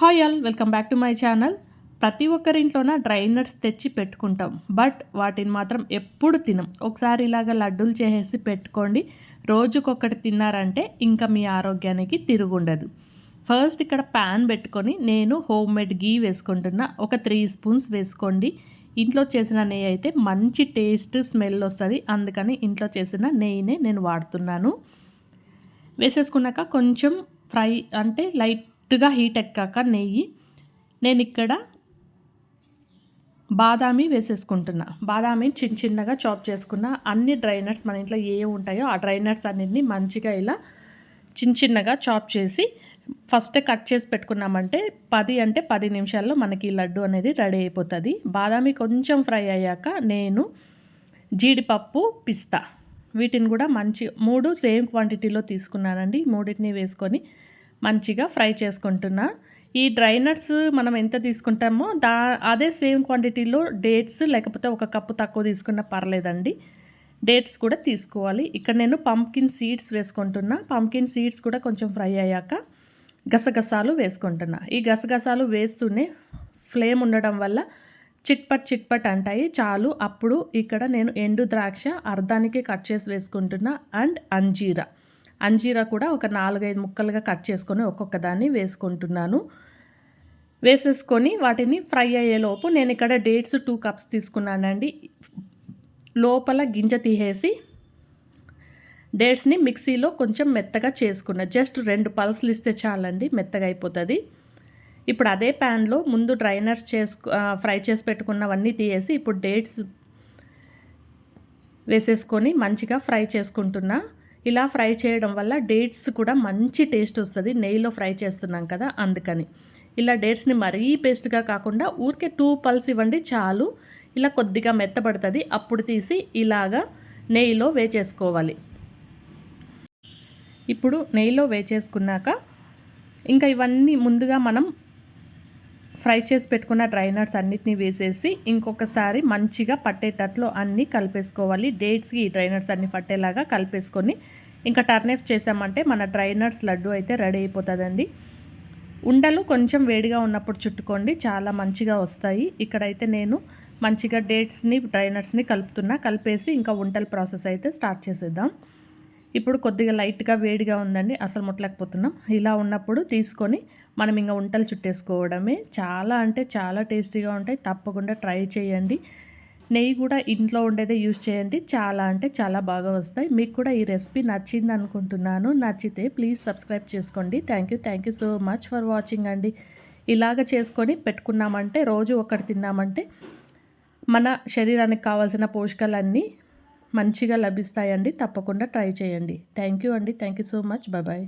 Hi all welcome back to my channel ప్రతి ఒక్కరింట్లోన dry nuts తెచ్చి పెట్టుకుంటాం. బట్ వాటిని మాత్రం ఎప్పుడు తినం. ఒకసారి ఇలాగ లడ్డూలు చేసేసి పెట్టుకోండి. రోజుకొకటి తిన్నారంటే ఇంకా మీ ఆరోగ్యానికి తిరుగుండదు. ఫస్ట్ ఇక్కడ ప్యాన్ పెట్టుకొని నేను హోమ్ మేడ్ గీ వేసుకుంటున్నా. ఒక త్రీ స్పూన్స్ వేసుకోండి. ఇంట్లో చేసిన నెయ్యి అయితే మంచి టేస్ట్ స్మెల్ వస్తుంది. అందుకని ఇంట్లో చేసిన నెయ్యినే నేను వాడుతున్నాను. వేసేసుకున్నాక కొంచెం ఫ్రై అంటే లైట్ లైట్గా హీట్ ఎక్కాక నెయ్యి నేను ఇక్కడ బాదామి వేసేసుకుంటున్నా. బాదామి చిన్న చిన్నగా చాప్ చేసుకున్న. అన్ని డ్రై నట్స్ మన ఇంట్లో ఏ ఉంటాయో ఆ డ్రై నట్స్ అన్నింటినీ మంచిగా ఇలా చిన్న చిన్నగా చాప్ చేసి ఫస్ట్ కట్ చేసి పెట్టుకున్నామంటే పది అంటే పది నిమిషాల్లో మనకి లడ్డు అనేది రెడీ అయిపోతుంది. బాదామి కొంచెం ఫ్రై అయ్యాక నేను జీడిపప్పు పిస్తా వీటిని కూడా మంచి మూడు సేమ్ క్వాంటిటీలో తీసుకున్నానండి. మూడింటిని వేసుకొని మంచిగా ఫ్రై చేసుకుంటున్నా. ఈ డ్రై నట్స్ మనం ఎంత తీసుకుంటామో దా అదే సేమ్ క్వాంటిటీలో డేట్స్ లేకపోతే ఒక కప్పు తక్కువ తీసుకున్నా పర్లేదండి. డేట్స్ కూడా తీసుకోవాలి. ఇక్కడ నేను పంకిన్ సీడ్స్ వేసుకుంటున్నా. పంకిన్ సీడ్స్ కూడా కొంచెం ఫ్రై అయ్యాక గసగసాలు వేసుకుంటున్నా. ఈ గసగసాలు వేస్తూనే ఫ్లేమ్ ఉండడం వల్ల చిట్పట్ చిట్పట్ అంటాయి. చాలు. అప్పుడు ఇక్కడ నేను ఎండు ద్రాక్ష అర్ధానికి కట్ చేసి వేసుకుంటున్నా. అండ్ అంజీరా. అంజీరా కూడా ఒక నాలుగైదు ముక్కలుగా కట్ చేసుకొని ఒక్కొక్క దాన్ని వేసుకుంటున్నాను. వేసేసుకొని వాటిని ఫ్రై అయ్యేలోపు నేను ఇక్కడ డేట్స్ టూ కప్స్ తీసుకున్నానండి. లోపల గింజ తీసేసి డేట్స్ని మిక్సీలో కొంచెం మెత్తగా చేసుకున్నా. జస్ట్ రెండు పల్స్లు ఇస్తే చాలండి మెత్తగా అయిపోతుంది. ఇప్పుడు అదే ప్యాన్లో ముందు డ్రైనర్స్ చేసుకు ఫ్రై చేసి పెట్టుకున్నవన్నీ తీసేసి ఇప్పుడు డేట్స్ వేసేసుకొని మంచిగా ఫ్రై చేసుకుంటున్నా. ఇలా ఫ్రై చేయడం వల్ల డేట్స్ కూడా మంచి టేస్ట్ వస్తుంది. నెయ్యిలో ఫ్రై చేస్తున్నాం కదా అందుకని. ఇలా డేట్స్ని మరీ పేస్ట్గా కాకుండా ఊరికే టూ పల్స్ ఇవ్వండి చాలు. ఇలా కొద్దిగా మెత్తబడుతుంది. అప్పుడు తీసి ఇలాగా నెయ్యిలో వేచేసుకోవాలి. ఇప్పుడు నెయ్యిలో వేచేసుకున్నాక ఇంకా ఇవన్నీ ముందుగా మనం ఫ్రై చేసి పెట్టుకున్న డ్రై నట్స్ అన్నిటినీ వేసేసి ఇంకొకసారి మంచిగా పట్టేటట్లు అన్నీ కలిపేసుకోవాలి. డేట్స్కి ఈ డ్రై నట్స్ అన్నీ పట్టేలాగా కలిపేసుకొని ఇంకా టర్నేఫ్ చేసామంటే మన డ్రై నట్స్ లడ్డు అయితే రెడీ అయిపోతుందండి. ఉండలు కొంచెం వేడిగా ఉన్నప్పుడు చుట్టుకోండి చాలా మంచిగా వస్తాయి. ఇక్కడైతే నేను మంచిగా డేట్స్ని డ్రై నట్స్ని కలుపుతున్నా. కలిపేసి ఇంకా వంటల ప్రాసెస్ అయితే స్టార్ట్ చేసేద్దాం. ఇప్పుడు కొద్దిగా లైట్గా వేడిగా ఉందండి. అసలు ముట్టలేకపోతున్నాం. ఇలా ఉన్నప్పుడు తీసుకొని మనం ఇంకా వంటలు చుట్టేసుకోవడమే. చాలా అంటే చాలా టేస్టీగా ఉంటాయి. తప్పకుండా ట్రై చేయండి. నెయ్యి కూడా ఇంట్లో ఉండేదే యూజ్ చేయండి. చాలా అంటే చాలా బాగా వస్తాయి. మీకు కూడా ఈ రెసిపీ నచ్చింది అనుకుంటున్నాను. నచ్చితే ప్లీజ్ సబ్స్క్రైబ్ చేసుకోండి. Thank you. Thank you so much for watching అండి. ఇలాగ చేసుకొని పెట్టుకున్నామంటే రోజు ఒకటి తిన్నామంటే మన శరీరానికి కావాల్సిన పోషకాలన్నీ మంచిగా లభిస్తాయండి తప్పకుండా ట్రై చేయండి. థ్యాంక్ యూ అండి. Thank you so much. Bye